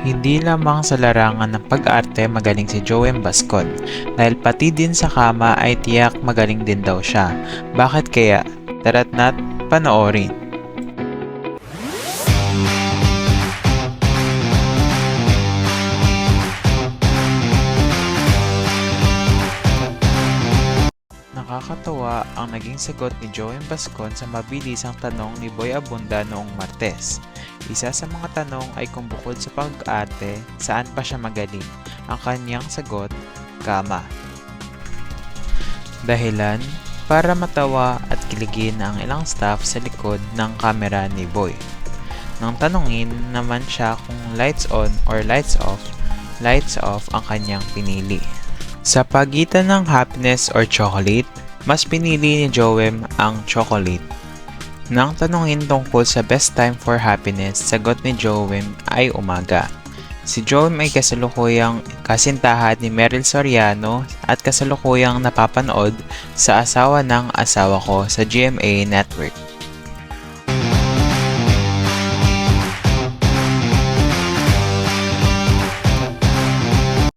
Hindi lamang sa larangan ng pag-arte magaling si Joem Bascon dahil pati din sa kama ay tiyak magaling din daw siya. Bakit kaya? Tara't nat panoorin. Nakakatawa ang naging sagot ni Joem Bascon sa mabilisang tanong ni Boy Abunda noong Martes. Isa sa mga tanong ay kung bukod sa pag-arte, saan pa siya magaling? Ang kanyang sagot, kama. Dahilan, para matawa at kiligin ang ilang staff sa likod ng kamera ni Boy. Nang tanungin naman siya kung lights on or lights off, lights off ang kanyang pinili. Sa pagitan ng happiness or chocolate, mas pinili ni Joem ang chocolate. Nang tanungin tungkol sa best time for happiness, sagot ni Joem ay umaga. Si Joem ay kasalukuyang kasintahan ni Meryl Soriano at kasalukuyang napapanood sa asawa ng asawa ko sa GMA Network.